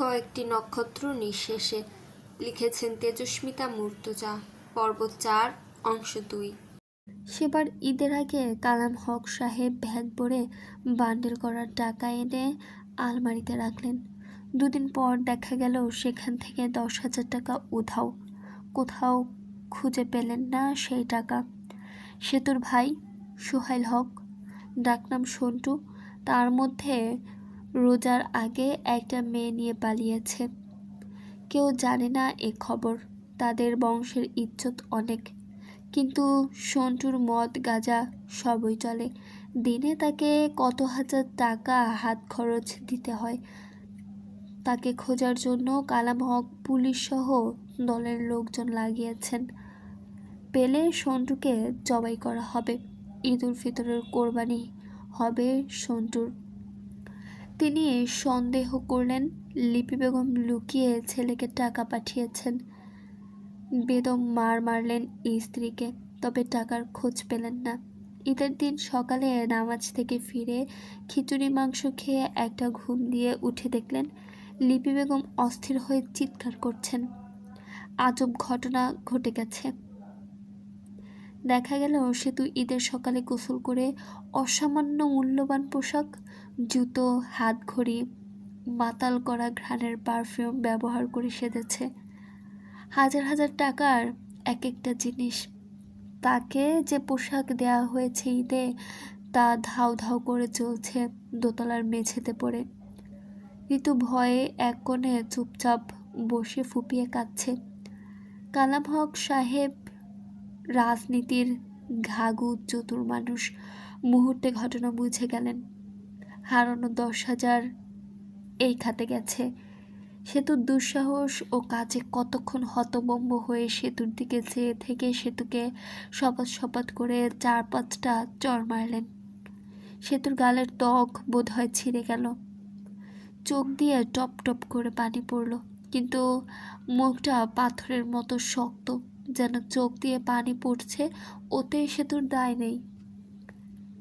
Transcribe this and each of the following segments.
কয়েকটি নক্ষত্র নিঃশেষে লিখেছেন তেজস্মিতা মূর্তজা পর্ব চার, অংশ দুই। সেবার ঈদের আগে কালাম হক সাহেব ব্যাগ ভরে বান্ডেল করার টাকা এনে আলমারিতে রাখলেন। দুদিন পর দেখা গেল সেখান থেকে দশ হাজার টাকা উধাও। কোথাও খুঁজে পেলেন না সেই টাকা। সেতুর ভাই সোহাইল হক, ডাকনাম সন্টু, তার মধ্যে রোজার আগে একটা মেয়ে নিয়ে পালিয়েছে। কেউ জানে না এ খবর। তাদের বংশের ইজ্জত অনেক। কিন্তু সন্টুর মদ গাঁজা সবই চলে। দিনে তাকে কত হাজার টাকা হাত খরচ দিতে হয়, তাকে খোঁজার জন্য কালাম হক পুলিশ সহ দলের লোকজন লাগিয়েছেন। পেলে সন্টুকে জবাই করা হবে। ঈদ উল ফিতরের কোরবানি হবে সন্টুর। তিনি সন্দেহ করলেন, লিপি বেগম লুকিয়ে ছেলেকে টাকা পাঠিয়েছেন। বেদম মার মারলেন স্ত্রীকে, তবে টাকার খোঁজ পেলেন না। ঈদের দিন সকালে নামাজ থেকে ফিরে খিচুড়ি মাংস খেয়ে একটা ঘুম দিয়ে উঠে দেখলেন, লিপি বেগম অস্থির হয়ে চিৎকার করছেন। আজব ঘটনা ঘটে গেছে। দেখা গেল সেতু ঈদের সকালে গোসল করে অসামান্য মূল্যবান পোশাক জুতো হাত ঘড়ি মাতাল করা ঘ্রাণের পারফিউম ব্যবহার করে সেজেছে। হাজার হাজার টাকার এক একটা জিনিস। তাকে যে পোশাক দেওয়া হয়েছে ঈদে, তা ধাউ ধাউ করে চলছে দোতলার মেঝেতে পড়ে। ঋতু ভয়ে এক কোণে চুপচাপ বসে ফুপিয়ে কাঁদছে। কালাম হক সাহেব, রাজনীতির ঘাগু চতুর মানুষ, মুহূর্তে ঘটনা বুঝে গেলেন। হারানো দশ হাজার এই খাতে গেছে। সেতুর দুঃসাহস ও কাজে কতক্ষণ হতবম্ব হয়ে সেতুর দিকে চেয়ে থেকে সেতুকে সপাত সপাত করে চার পাঁচটা চর মারলেন। সেতুর গালের ত্বক বোধ হয় ছিঁড়ে গেল। চোখ দিয়ে টপ টপ করে পানি পড়ল, কিন্তু মুখটা পাথরের মতো শক্ত, যেন চোখ দিয়ে পানি পড়ছে, ওতে সেতুর দায় নেই।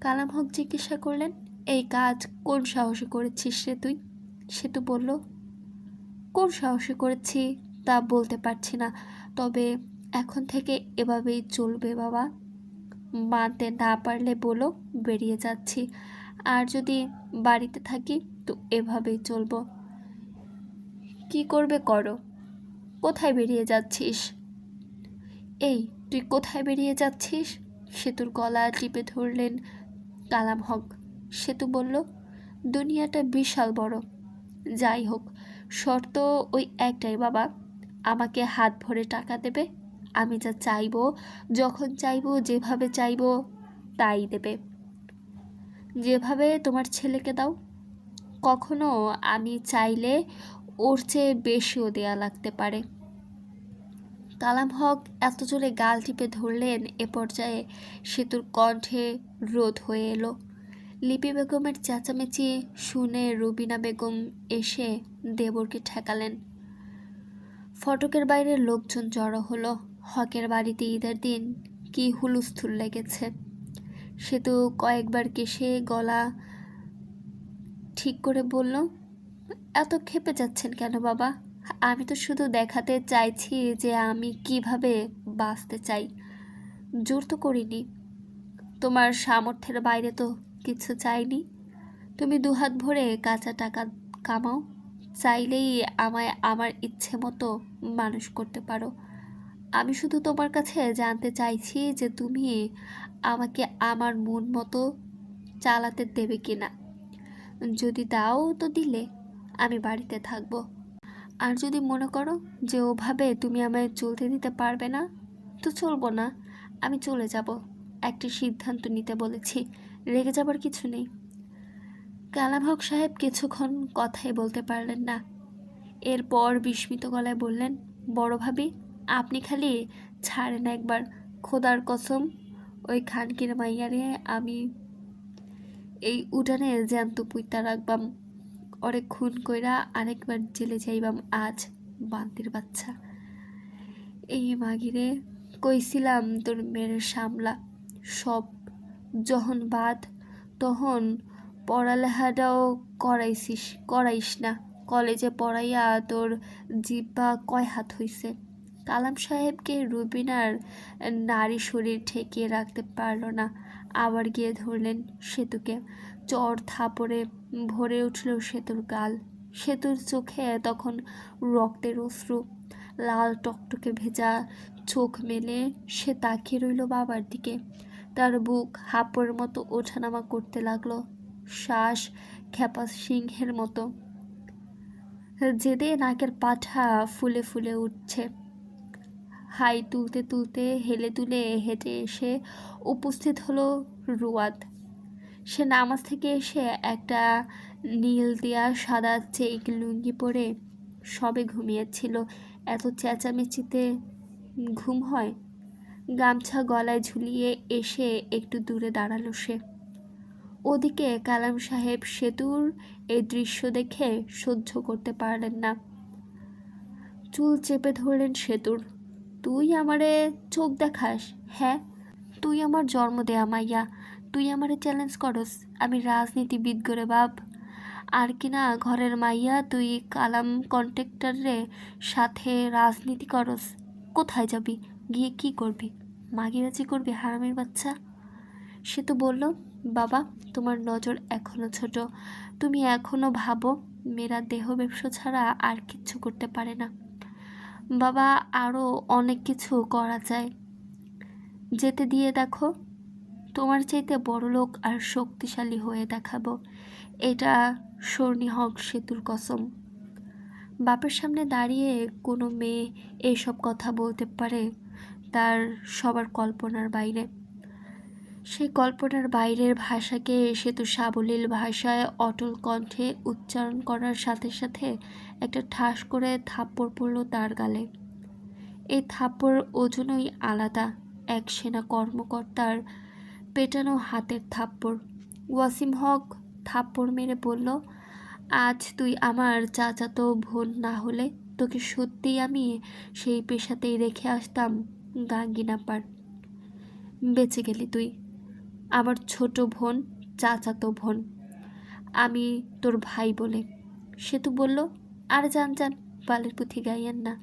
কালাম হক জিজ্ঞাসা করলেন এই কাজ কোন সাহসে করেছিস রে তুই? সেতু বলল, কোন সাহসে করেছি তা বলতে পারছি না, তবে এখন থেকে এভাবেই চলবে বাবা। মানতে না পারলে বলো, বেরিয়ে যাচ্ছি। আর যদি বাড়িতে থাকি, তো এভাবেই চলবো। কি করবে করো? কোথায় বেরিয়ে যাচ্ছিস? এই, তুই কোথায় বেরিয়ে যাচ্ছিস? সেতুর গলা টিপে ধরলেন কালাম হক সেতু বলল, দুনিয়াটা বিশাল বড়। যাই হোক, শর্ত ওই একটাই বাবা, আমাকে হাত ভরে টাকা দেবে, আমি যা চাইব, যখন চাইব, যেভাবে চাইব, তাই দেবে। যেভাবে তোমার ছেলেকে দাও, কখনো আমি চাইলে ওর চেয়ে বেশিও দেয়া লাগতে পারে। কালাম হক এত জোরে গাল টিপে ধরলেন, এ পর্যায়ে সেতুর কণ্ঠে রোধ হয়ে এলো। লিপি বেগমের চেঁচামেচি শুনে রুবিনা বেগম এসে দেবরকে ঠেকালেন। ফটকের বাইরে লোকজন জড়ো হলো। হকের বাড়িতে ঈদের দিন কি হুলুস্থুল লেগেছে। সেতু কয়েকবার কেসে গলা ঠিক করে বলল, এত খেপে যাচ্ছেন কেন বাবা? আমি তো শুধু দেখাতে চাইছি যে আমি কীভাবে বাঁচতে চাই। জোর তো করিনি। তোমার সামর্থ্যের বাইরে তো কিছু চাইনি। তুমি দুহাত ভরে কাঁচা টাকা কামাও। চাইলেই আমায় আমার ইচ্ছে মতো মানুষ করতে পারো। আমি শুধু তোমার কাছে জানতে চাইছি যে তুমি আমাকে আমার মন মতো চালাতে দেবে কি না যদি দাও তো দিলে, আমি বাড়িতে থাকব। আর যদি মনে করো যে ওভাবে তুমি আমায় চলতে দিতে পারবে না, তো চলবো না। আমি চলে যাব, একটি সিদ্ধান্ত নিতে বলেছি। রেগে যাবার কিছু নেই। কালাম হক সাহেব কিছুক্ষণ কথাই বলতে পারলেন না। এরপর বিস্মিত গলায় বললেন, বড় ভাবি, আপনি খালি ছাড়েন একবার, খোদার কসম, ওই খানকির মাইয়ারে আমি এই উঠানে জ্যান্ত পুইতা রাখবাম, ওরে খুন কইরা আরেকবার জেলে যাইবাম আজ বান্তির বাচ্চা। এই মাগিরে কইছিলাম তোর মেয়ের সামলা, সব যখন বাদ, তখন পড়ালেখাটাও করাইছিস, করাইস না। কলেজে পড়াইয়া তোর জিব্বা কয় হাত হইছে? কালাম সাহেবকে রুবিনার নারী শরীর ঠেকিয়ে রাখতে পারল না। আবার গিয়ে ধরলেন সেতুকে। চর থাপড়ে ভরে উঠল সেতুর গাল। সেতুর চোখে তখন রক্তের অশ্রু। লাল টকটকে ভেজা চোখ মেলে সে তাকিয়ে রইল বাবার দিকে। তার বুক হাঁপড়ের মতো ওঠানামা করতে লাগল, শ্বাস খ্যাপা সিংহের মতো। যেদে নাকের পাঠা ফুলে ফুলে উঠছে। হাই তুলতে তুলতে হেলে তুলে হেঁটে এসে উপস্থিত হলো রুয়াদ। সে নামাজ থেকে এসে একটা নীল দেয়া সাদা চেক লুঙ্গি পরে সবে ঘুমিয়েছিল। এত চেঁচামেচিতে ঘুম হয়? গামছা গলায় ঝুলিয়ে এসে একটু দূরে দাঁড়াল সে। ওদিকে কালাম সাহেব সেতুর এই দৃশ্য দেখে সহ্য করতে পারলেন না। চুল চেপে ধরলেন সেতুর। তুই আমারে চোখ দেখাস হ্যাঁ? তুই আমার জন্ম দেয়া মাইয়া। তুই আমারে চ্যালেঞ্জ করস। আমি রাজনীতিবিদ করে বাপ। আর কি না ঘরের মাইয়া, তুই কালাম কন্ট্রাক্টরে সাথে রাজনীতি করস। কোথায় যাবি? গিয়ে কি করবি? মাগিবাজি করবি, হারামির বাচ্চা? সে তো বলল, বাবা, তোমার নজর এখনও ছোট। তুমি এখনও ভাবো, মেয়েরা দেহ ব্যবসা ছাড়া আর কিচ্ছু করতে পারে না। বাবা আরও অনেক কিছু করা যায়। যেতে দিয়ে দেখো, তোমার চাইতে বড় লোক আর শক্তিশালী হয়ে দেখাবো। এটা স্বর্ণী হক সেতুর কসম। বাপের সামনে দাঁড়িয়ে কোনো মেয়ে এইসব কথা বলতে পারে? তার সবার কল্পনার বাইরে। সেই কল্পনার বাইরের ভাষাকে সেতু সাবলীল ভাষায় অটল কণ্ঠে উচ্চারণ করার সাথে সাথে একটা ঠাস করে থাপ্পড় পড়ল তার গালে। এই থাপ্পড় ওজনই আলাদা, এক সেনা কর্মকর্তার পেটানো হাতের থাপ্পড়। ওয়াসিম হক থাপ্পড় মেরে বলল, আজ তুই আমার চাচাতো বোন না হলে তোকে সত্যিই আমি সেই পেশাতেই রেখে আসতাম গাঙ্গিনা পার। বেঁচে গেলি তুই। আমার ছোট বোন, চাচাতো বোন। আমি তোর ভাই বলে। সে তো বলল, আর যান যান, বালের পুঁথি গাইয়েন না।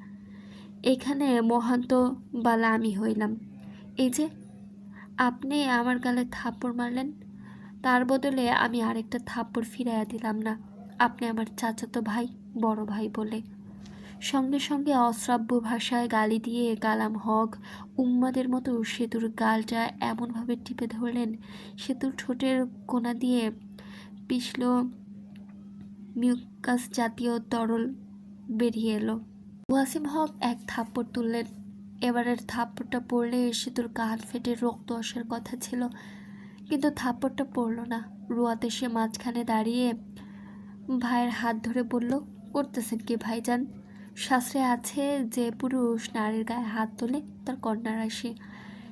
এখানে মহান্ত বালা আমি হইলাম। এই যে, আপনি আমার গালে থাপ্পড় মারলেন। তার বদলে আমি আরেকটা থাপ্পড় ফিরাইয়া দিলাম না। আপনি আমার চাচাতো ভাই, বড় ভাই বলে। সঙ্গে সঙ্গে অশ্রাব্য ভাষায় গালি দিয়ে কালাম হক উম্মাদের মতো সেতুর গালটা এমনভাবে টিপে ধরলেন, সেতুর ঠোঁটের কোনা দিয়ে পিছল মিউকাস জাতীয় তরল বেরিয়ে এলো। ওয়াসিম হক এক থাপ্পড় তুললেন। এবারের থাপ্পড়টা পড়লে সেতুর কান ফেটে রক্ত আসার কথা ছিল, কিন্তু থাপ্পড়টা পড়ল না। রুয়াত সে মাঝখানে দাঁড়িয়ে ভাইয়ের হাত ধরে বলল, করতেছেন কি ভাইজান? শাস্ত্রে আছে যে পুরুষ নারীর গায়ে হাত তোলে, তার কন্যা রাশি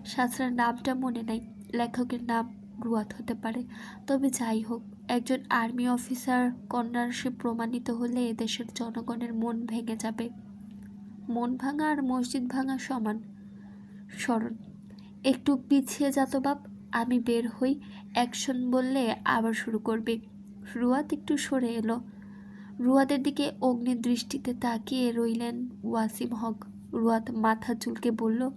শাস্ত্রের নামটা মনে নাই, লেখকের নাম রুয়াত হতে পারে। তবে যাই হোক, একজন আর্মি অফিসার কন্যা রাশি প্রমাণিত হলে দেশের জনগণের মন ভেঙে যাবে। মন ভাঙা আর মসজিদ ভাঙা সমান। স্মরণ, একটু পিছিয়ে যা তো বাপ, আমি বের হই, অ্যাকশন বললে আবার শুরু করবে। রুয়াত একটু সরে এলো। রুয়াদের দিকে অগ্নি দৃষ্টিতে তাকিয়ে রইলেন ওয়াসিম হক। রুয়াত মাথা চুলকে বলল,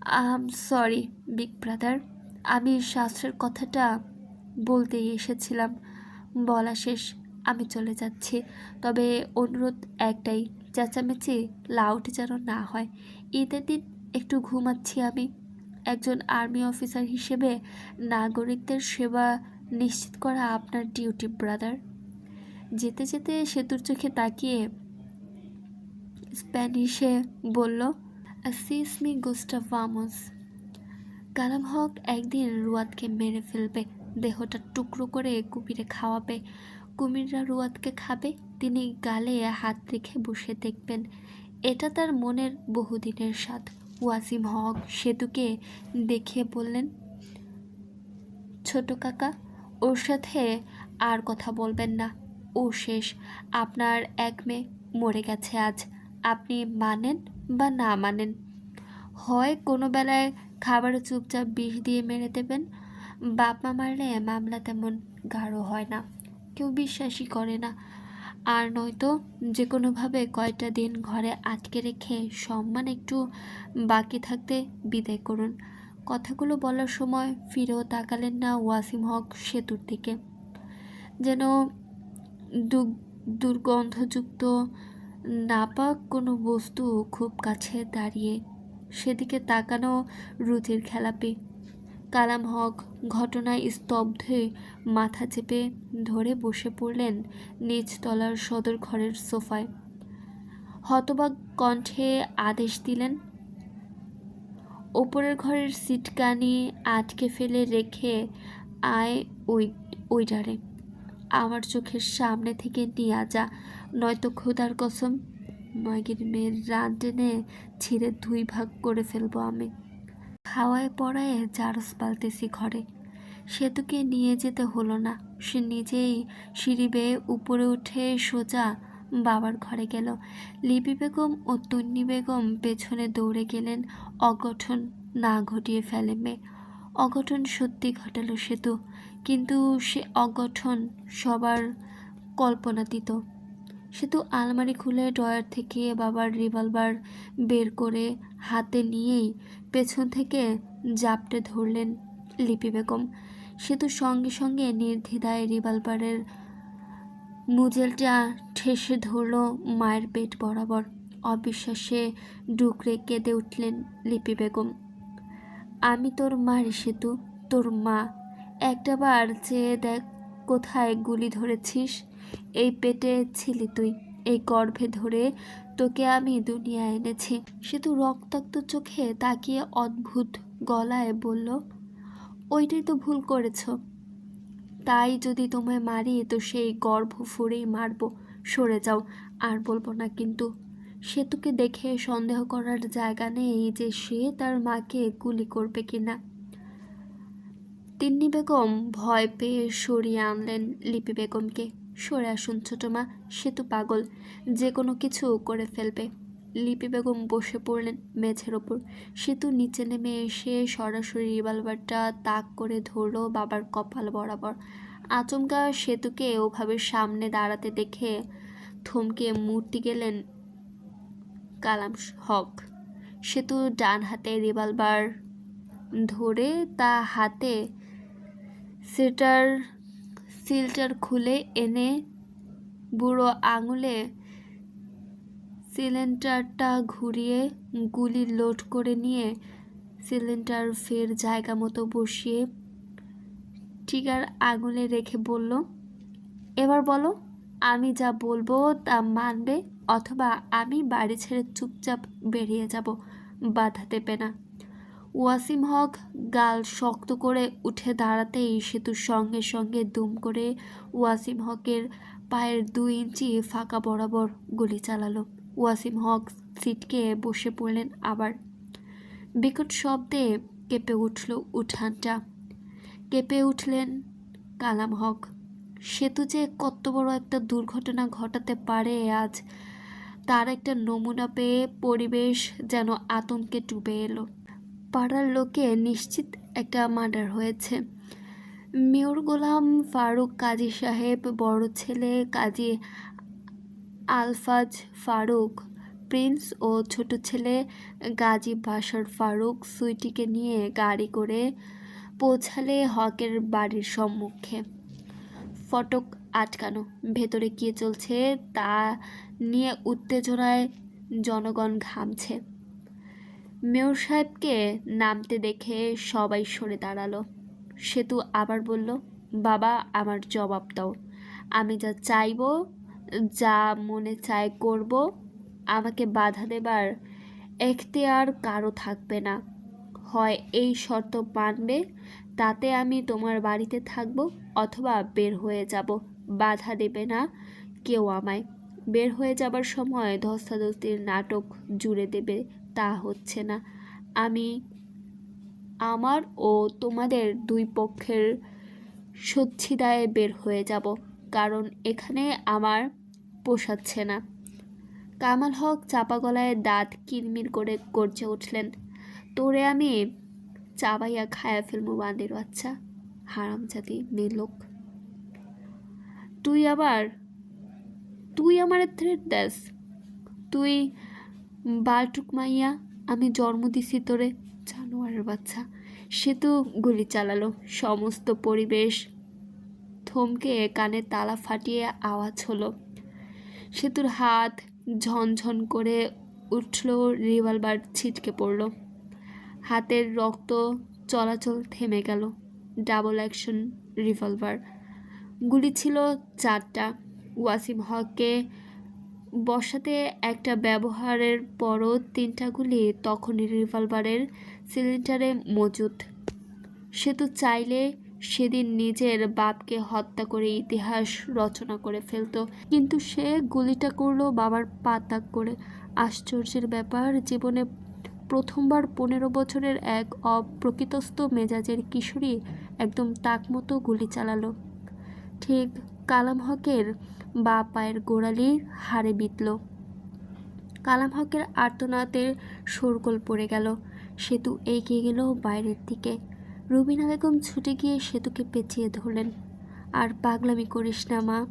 আম সরি, বিগ ব্রাদার। আমি শাস্ত্রের কথাটা বলতেই এসেছিলাম। বলা শেষ, আমি চলে যাচ্ছি। তবে অনুরোধ একটাই, চেঁচামেচি লাউড যেন না হয়। ঈদের দিন একটু ঘুমাচ্ছি আমি। একজন আর্মি অফিসার হিসেবে নাগরিকদের সেবা নিশ্চিত করা আপনার ডিউটি, ব্রাদার। যেতে যেতে সেতুর চোখে তাকিয়ে স্প্যানিশে বলল সিসমি গুস্টা ভামোস কালাম হক একদিন রুয়াদকে মেরে ফেলবে, দেহটা টুকরো করে কুমিরে খাওয়াবে। কুমিররা রুয়াদকে খাবে, তিনি গালে হাত রেখে বসে দেখবেন। এটা তার মনের বহুদিনের স্বাদ। ওয়াসিম হক সেতুকে দেখিয়ে বললেন, ছোট কাকা, ওর সাথে আর কথা বলবেন না। ও শেষ। আপনার এক মেয়ে মরে গেছে আজ। আপনি মানেন বা না মানেন? হয় কোনো বেলায় খাবারে চুপচাপ বিষ দিয়ে মেরে দেবেন? বাপ মা মারলে মামলা তেমন গাঢ় হয় না। কেউ বিশ্বাসই করে না। আর নয়তো যে কোনোভাবে কয়টা দিন ঘরে আটকে রেখে সম্মান একটু বাকি থাকতে বিদায় করুন। কথাগুলো বলার সময় ফিরেও তাকালেন না ওয়াসিম হক সেতুর দিকে। যেন দুর্গন্ধযুক্ত নাপাক কোনো বস্তু খুব কাছে দাঁড়িয়ে সেদিকে তাকানো রুচির খেলাপি কালাম হক ঘটনায় স্তব্ধে মাথা চেপে ধরে বসে পড়লেন নিচতলার সদর ঘরের সোফায়। হতবাক কণ্ঠে আদেশ দিলেন, ওপরের ঘরের সিটকানি আটকে ফেলে রেখে আয় ওই, ওইটারে। আমার চোখের সামনে থেকে নিয়ে যা, নয়তো খোদার কসম মাগির মেয়ের রান টেনে ছিঁড়ে দুই ভাগ করে ফেলব আমি। খাওয়ায় পড়ায় জারস পালতেছি ঘরে। সেতুকে নিয়ে যেতে হলো না। সে নিজেই সিঁড়ি বেয়ে উপরে উঠে সোজা বাবার ঘরে গেল। লিপি বেগম ও তন্নি বেগম পেছনে দৌড়ে গেলেন। অগঠন না ঘটিয়ে ফেলে মেয়ে। অঘটন সত্যি ঘটালো সেতু। কিন্তু সে অগঠন সবার কল্পনাতীত। সেতু আলমারি খুলে ড্রয়ার থেকে বাবার রিভলভার বের করে হাতে নিয়েই পেছন থেকে জাপটে ধরলেন লিপি বেগম। সেতু সঙ্গে সঙ্গে নির্দ্বিধায় রিভলভারের মুজেলটা ঠেসে ধরল মায়ের পেট বরাবর। অবিশ্বাসে ডুকরে কেঁদে উঠলেন লিপি বেগম। আমি তোর মা রে সেতু, তোর মা একটাবার চেয়ে দেখ কোথায় গুলি ধরেছিস, এই পেটে ছিলি তুই। এই গর্ভে ধরে তোকে আমি দুনিয়ায় এনেছি। সেতু রক্তাক্ত চোখে তাকিয়ে অদ্ভুত গলায় বলল, ওইটাই তো ভুল করেছ। তাই যদি তোমায় মারি, তো সেই গর্ভ ফুরেই মারবো। সরে যাও, আর বলব না কিন্তু সেতুকে দেখে সন্দেহ করার জায়গা নেই যে সে তার মাকে গুলি করবে কিনা। তিন্নি বেগম ভয় পেয়ে সরিয়ে আনলেন লিপি বেগমকে। সরে আসুন ছোটো মা সেতু পাগল, যে কোনো কিছু করে ফেলবে। লিপি বেগম বসে পড়লেন মেঝের ওপর। সেতু নিচে নেমে এসে সরাসরি রিভলভারটা তাক করে ধরলো বাবার কপাল বরাবর। আচমকা সেতুকে ওভাবে সামনে দাঁড়াতে দেখে থমকে মূর্তি গেলেন কালাম হক। সেতু ডান হাতে রিভলভার ধরে তা হাতে সেটার সিলটার খুলে এনে বুড়ো আঙুলে সিলিন্ডারটা ঘুরিয়ে গুলি লোড করে নিয়ে সিলিন্ডার ফের জায়গা মতো বসিয়ে ট্রিগার আঙুলে রেখে বলল, এবার বলো, আমি যা বলব তা মানবে অথবা আমি বাড়ি ছেড়ে চুপচাপ বেরিয়ে যাব, বাধা দেবে না। ওয়াসিম হক গাল শক্ত করে উঠে দাঁড়াতেই সেতুর সঙ্গে সঙ্গে দুম করে ওয়াসিম হকের পায়ের দুই ইঞ্চি ফাঁকা বরাবর গুলি চালালো। ওয়াসিম হক সিটকে বসে পড়লেন আবার। বিকট শব্দে কেঁপে উঠল উঠানটা। কেঁপে উঠলেন কালাম হক। সেতু যে কত বড় একটা দুর্ঘটনা ঘটাতে পারে আজ, তার একটা নমুনা পেয়ে পরিবেশ যেন আতঙ্কে ডুবে এলো। পাড়ার লোকে নিশ্চিত একটা মার্ডার হয়েছে। মেয়র গোলাম ফারুক, কাজী সাহেব, বড় ছেলে কাজী আলফাজ ফারুক, প্রিন্স ও ছোট ছেলে গাজী বাসার ফারুক সুইটিকে নিয়ে গাড়ি করে পৌঁছালে হকের বাড়ির সম্মুখে। ফটক আটকানো, ভেতরে কী চলছে তা নিয়ে উত্তেজনায় জনগণ ঘামছে। মেয়র সাহেবকে নামতে দেখে সবাই সরে দাঁড়াল। সেতু আবার বলল, বাবা, আমার জবাব দাও। আমি যা চাইব, যা মনে চায় করব, আমাকে বাধা দেবার এখতিয়ার কারও থাকবে না। হয় এই শর্ত মানবে, তাতে আমি তোমার বাড়িতে থাকব অথবা বের হয়ে যাব। বাধা দেবে না কেউ আমায়। বের হয়ে যাবার সময় ধস্তাধস্তির নাটক জুড়ে দেবে তা হচ্ছে না। আমি আমার ও তোমাদের দুই পক্ষের সচ্ছিদায়ে বের হয়ে যাব, কারণ এখানে আমার পোষাচ্ছে না। কামাল হক চাপা গলায় দাঁত কিরমির করে গর্জে উঠলেন, তোরে আমি চাবাইয়া খায়া ফেলব বান্দির বাচ্চা হারামজাদি নির্লোক তুই আবার, তুই আমারে থ্রেট দেস, তুই বালটুক মাইয়া, আমি জন্ম দিছি তোরে জানোয়ারের বাচ্চা। সে তো গুলি চালালো, সমস্ত পরিবেশ থমকে কানে তালা ফাটিয়ে আওয়াজ হলো। সেতুর হাত ঝনঝন করে উঠল, রিভলভার ছিটকে পড়ল। হাতের রক্ত চলাচল থেমে গেল, ডাবল অ্যাকশন রিভলভার। গুলি ছিল চারটা। ওয়াসিম হককে বসাতে একটা ব্যবহারের পরও তিনটা গুলি তখনই রিভলভারের সিলিন্ডারে মজুদ সে তো চাইলে সেদিন নিজের বাপকে হত্যা করে ইতিহাস রচনা করে ফেলতো, কিন্তু সে গুলিটা করল বাবার পা তাক করে। আশ্চর্যের ব্যাপার, জীবনে প্রথমবার পনেরো বছরের এক অপ্রকৃতস্থ মেজাজের কিশোরী একদম তাক মতো গুলি চালালো। ঠিক কালাম হকের বা পায়ের গোড়ালির হাড়ে বিতল কালাম হকের আর্তনাদের শোরগোল পড়ে গেল। সেতু এগিয়ে গেল বাইরের দিকে। রুবিনা বেগম ছুটে গিয়ে সেতুকে পেঁচিয়ে ধরলেন। আর পাগলামি করিস না, মা।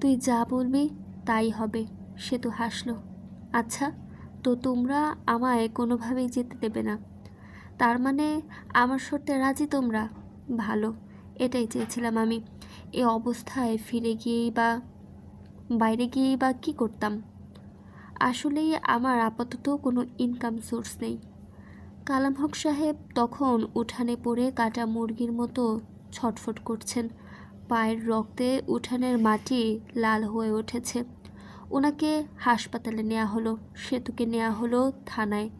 তুই যা বলবি তাই হবে। সেতু হাসলো। আচ্ছা তো তোমরা আমায় কোনোভাবেই যেতে দেবে না। তার মানে আমার শর্তে রাজি তোমরা? ভালো, এটাই চেয়েছিলাম আমি। এ অবস্থায় ফিরে গিয়েই বা বাইরে গিয়েই বা কী করতাম? আসলেই আমার আপাতত কোনো ইনকাম সোর্স নেই। কালাম হক সাহেব তখন উঠানে পড়ে কাটা মুরগির মতো ছটফট করছেন। পায়ের রক্তে উঠানের মাটি লাল হয়ে উঠেছে। ওনাকে হাসপাতালে নেওয়া হলো, সেতুকে নেওয়া হলো থানায়।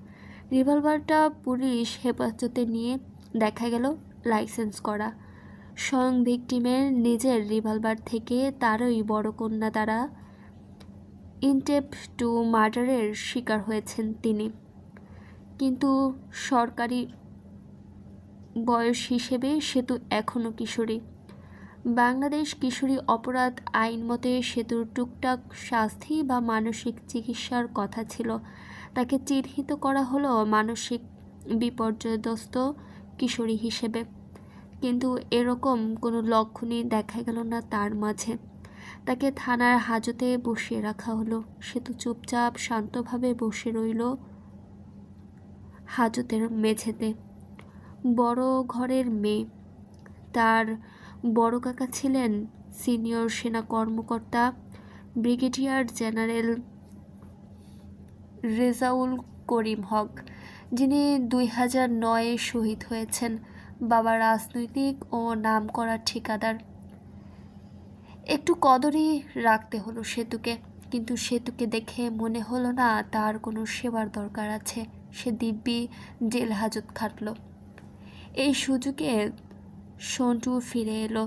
রিভলভারটা পুলিশ হেফাজতে নিয়ে দেখা গেল লাইসেন্স করা। স্বয়ং ভিকটিমের নিজের রিভলভার থেকে তারই বড় কন্যা দ্বারা ইনটেপ টু মার্ডারের শিকার হয়েছেন তিনি। কিন্তু সরকারি বয়স হিসেবে সেতু এখনও কিশোরী। বাংলাদেশ কিশোরী অপরাধ আইন মতে সেতুর টুকটাক শাস্তি বা মানসিক চিকিৎসার কথা ছিল। তাকে চিহ্নিত করা হলো মানসিক বিপর্যয়গ্রস্ত কিশোরী হিসেবে। কিন্তু এরকম কোনো লক্ষণই দেখা গেল না তার মাঝে। তাকে থানার হাজতে বসিয়ে রাখা হলো। সে তো চুপচাপ, শান্তভাবে বসে রইল হাজতের মেঝেতে। বড় ঘরের মেয়ে। তার বড় কাকা ছিলেন সিনিয়র সেনা কর্মকর্তা, ব্রিগেডিয়ার জেনারেল রেজাউল করিম হক, যিনি দুই হাজার নয়ে শহীদ হয়েছেন। বাবা রাজনৈতিক ও নামকরা ঠিকাদার। একটু কদরই রাখতে হলো সেতুকে, কিন্তু সেতুকে দেখে মনে হলো না তার কোনো সেবার দরকার আছে। সে দিব্যি জেল হাজত খাটল। এই সুযোগে সন্টু ফিরে এলো।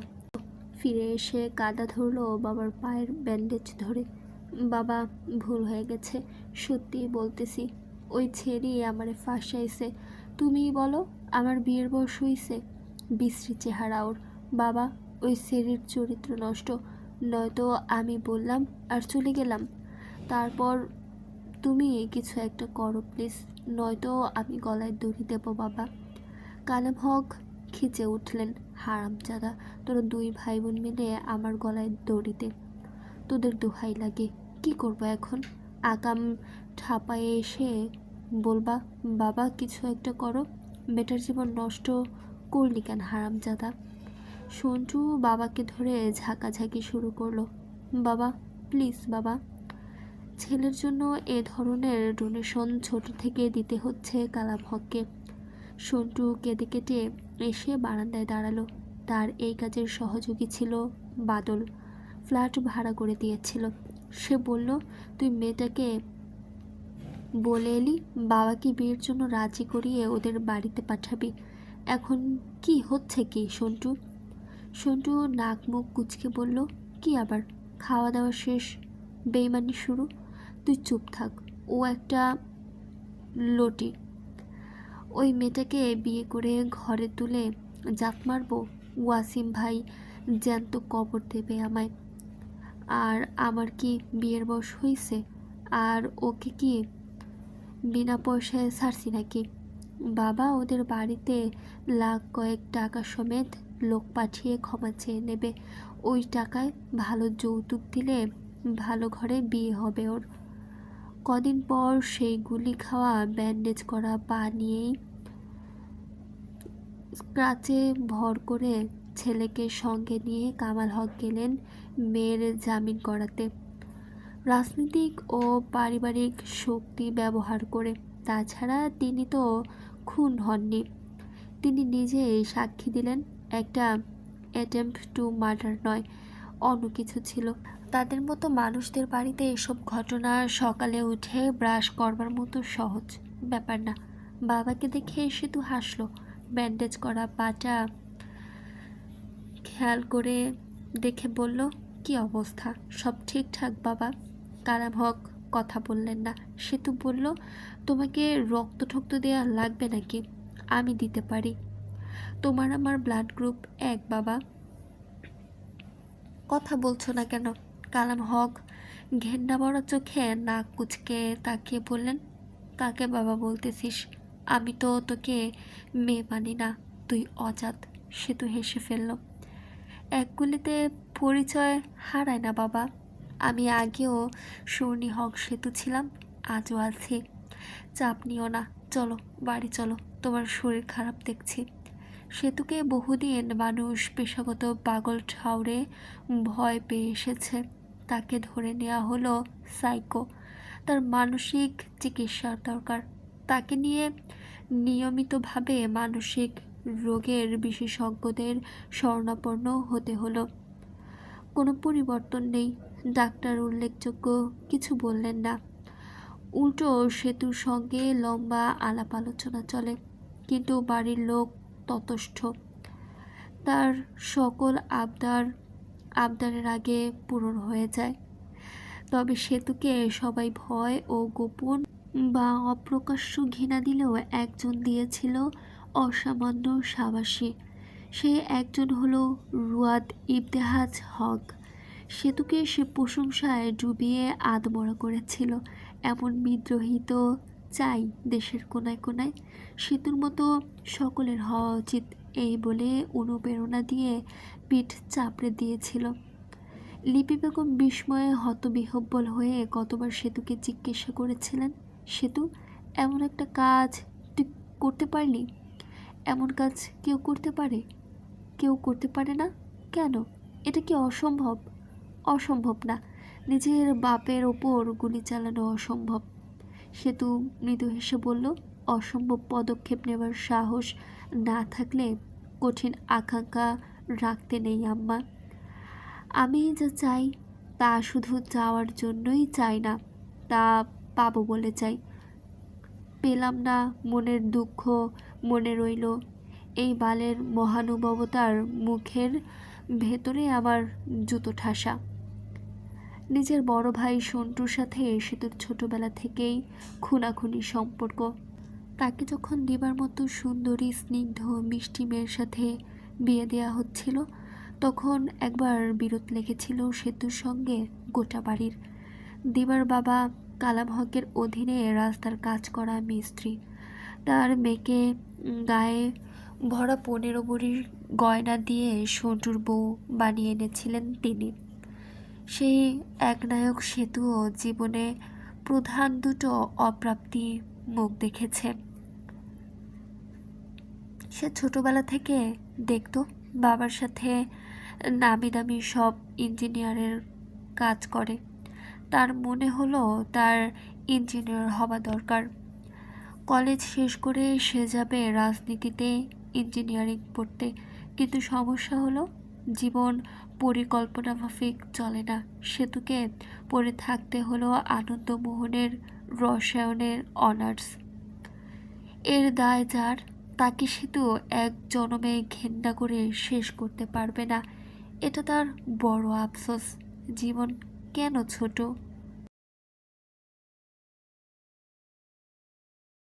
ফিরে এসে কাদা ধরলো বাবার পায়ের ব্যান্ডেজ ধরে। বাবা, ভুল হয়ে গেছে সত্যি বলতেছি, ওই ছেড়ি আমারে ফাঁসাইছে। তুমিই বলো। আমার বিয়ের বয়স হইছে। বিশ্রী চেহারা ওর। বাবা, ওই সেরির চরিত্র নষ্ট। নয়তো আমি বললাম আর চলে গেলাম। তারপর, তুমি কিছু একটা করো প্লিজ। নয়তো আমি গলায় দড়ি দেবো, বাবা। কালাম হক খিচে উঠলেন। হারামজাদা তোরা দুই ভাই বোন মিলে আমার গলায় দড়িতে তোদের দোহাই লাগে। কি করব এখন? আকাম ঠাপায়ে এসে বলবা, বাবা, কিছু একটা করো। বেটার জীবন নষ্ট করলি কেন হারামজাদা? সন্টু বাবাকে ধরে ঝাঁকাঝাঁকি শুরু করল। বাবা, প্লিজ বাবা। ছেলের জন্য এ ধরনের ডোনেশন ছোট থেকে দিতে হচ্ছে কালাম হককে। সন্টু কেঁদে কেটে এসে বারান্দায় দাঁড়াল। তার এই কাজের সহযোগী ছিল বাদল। ফ্ল্যাট ভাড়া করে দিয়েছিল। সে বলল, তুই মেয়েটাকে বলে এলি, বাবাকে বিয়ের জন্য রাজি করিয়ে ওদের বাড়িতে পাঠাবি। এখন কি হচ্ছে কি, সন্টু? সন্টু নাক মুখ কুচকে বলল, কি আবার খাওয়া দাওয়া শেষ, বেইমানি শুরু? তুই চুপ থাক, ও একটা লটি। ওই মেয়েটাকে বিয়ে করে ঘরে তুলে জাপ মারবো? ওয়াসিম ভাই জ্যান্ত কবর দেবে আমায়। আর আমার কি বিয়ের বয়স হয়েছে আর ওকে কি বিনা পয়সায় ছাড়ছি নাকি? বাবা, ওদের বাড়িতে লাখ কয়েক টাকা সমেত লোক পাঠিয়ে ক্ষমা চেয়ে নেবে। ওই টাকায় ভালো যৌতুক দিলে ভালো ঘরে বিয়ে হবে ওর। কদিন পর সেই গুলি খাওয়া ব্যান্ডেজ করা পা নিয়েই স্ক্রাচে ভর করে ছেলেকে সঙ্গে নিয়ে কামাল হক গেলেন মেয়ের জামিন করাতে। রাজনৈতিক ও পারিবারিক শক্তি ব্যবহার করে। তাছাড়া তিনি তো খুন হননি। তিনি নিজেই সাক্ষী দিলেন, একটা অ্যাটেম্প টু মার্ডার নয়, অন্য কিছু ছিল। তাদের মতো মানুষদের বাড়িতে এসব ঘটনা সকালে উঠে ব্রাশ করবার মতো সহজ ব্যাপার না। বাবাকে দেখে সেতু হাসলো। ব্যান্ডেজ করা পাটা খেয়াল করে দেখে বলল কি অবস্থা? সব ঠিকঠাক, বাবা? কালাম হক কথা বললেন না। সেতু বলল, তোমাকে রক্ত ঠক্ত দেওয়া লাগবে নাকি? আমি দিতে পারি। তোমার আমার ব্লাড গ্রুপ এক, বাবা। কথা বলছো না কেন? কালাম হক, ঘেন্না বড় চোখে নাক কুচকে তাকিয়ে বললেন, কাকে বাবা বলতেছিস? আমি তো তোকে মেয়ে মানি না, তুই অজাত। সেতু হেসে ফেলল। এক গুলিতে পরিচয় হারায় না বাবা। আমি আগেও স্বর্ণী হক সেতু ছিলাম, আজও আছি। চাপ নিও না, চলো, বাড়ি চলো, তোমার শরীর খারাপ দেখছি। সেতুকে বহুদিন মানুষ পেশাগত পাগল ঠাউরে ভয় পেয়ে এসেছে। তাকে ধরে নেওয়া হলো সাইকো। তার মানসিক চিকিৎসার দরকার। তাকে নিয়ে নিয়মিতভাবে মানসিক রোগের বিশেষজ্ঞদের শরণাপন্ন হতে হলো। কোনো পরিবর্তন নেই। ডাক্তার উল্লেখযোগ্য কিছু বললেন না। উল্টো সেতুর সঙ্গে লম্বা আলাপ আলোচনা চলে, কিন্তু বাড়ির লোক ততষ্ঠ তার সকল আবদার আবদারের আগে পূরণ হয়ে যায়। তবে সেতুকে সবাই ভয় ও গোপন বা অপ্রকাশ্য ঘৃণা দিলেও একজন দিয়েছিল অসামান্য সাবাসী। সে একজন হলো রুয়াদ ইবতেহাজ হক। সেতুকে সে প্রশংসায় ডুবিয়ে আদমরা করেছিল। এমন বিদ্রোহী তো চাই দেশের কোনায় কোনায়। সেতুর মতো সকলের হওয়া উচিত এই বলে অনুপ্রেরণা দিয়ে পিঠ চাপড়ে দিয়েছিল। লিপি বেগম বিস্ময়ে হতবিহব্বল হয়ে কতবার সেতুকে জিজ্ঞাসা করেছিলেন, সেতু, এমন একটা কাজ তুই করতে পারলি? এমন কাজ কেউ করতে পারে? কেউ করতে পারে না? কেন? এটা কি অসম্ভব? অসম্ভব না। নিজের বাপের ওপর গুলি চালানো অসম্ভব। সেতু মৃদু হেসে বলল, অসম্ভব পদক্ষেপ নেবার সাহস না থাকলে কঠিন আকাঙ্ক্ষা রাখতে নেই, আম্মা। আমি যা চাই তা শুধু চাওয়ার জন্যই চাই না, তা পাবো বলে চাই। পেলাম না, মনের দুঃখ মনে রইল। এই বালের মহানুভবতার মুখের ভেতরে আমার জুতো ঠাসা। নিজের বড় ভাই সন্টুর সাথে সেতুর ছোটবেলা থেকেই খুনাখুনি সম্পর্ক। তাকে যখন দিবার মতো সুন্দরী, স্নিগ্ধ, মিষ্টি মেয়ের সাথে বিয়ে দেওয়া হচ্ছিল, তখন একবার বিরোধ লেগেছিল সেতুর সঙ্গে গোটা বাড়ির। দিবার বাবা কালাম হকের অধীনে রাস্তার কাজ করা মিস্ত্রি। তার মেয়েকে গায়ে ভরা পনেরো বড়ির গয়না দিয়ে সন্টুর বউ বানিয়ে এনেছিলেন তিনি। সেই একনায়ক সেতুও জীবনে প্রধান দুটো অপ্রাপ্তি মুখ দেখেছে সে ছোটবেলা থেকে দেখতো বাবার সাথে নামি দামি সব ইঞ্জিনিয়ারের কাজ করে। তার মনে হলো তার ইঞ্জিনিয়ার হওয়া দরকার। কলেজ শেষ করে সে যাবে রাজনীতিতে, ইঞ্জিনিয়ারিং পড়তে। কিন্তু সমস্যা হলো, জীবন পরিকল্পনা মাফিক চলে না। সেতুকে পড়ে থাকতে হলো আনন্দমোহনের রসায়নের অনার্স। এর দায় যার, তাকে সেতু এক জনমে ঘেন্না করে শেষ করতে পারবে না। এটা তার বড় আফসোস। জীবন কেন ছোট?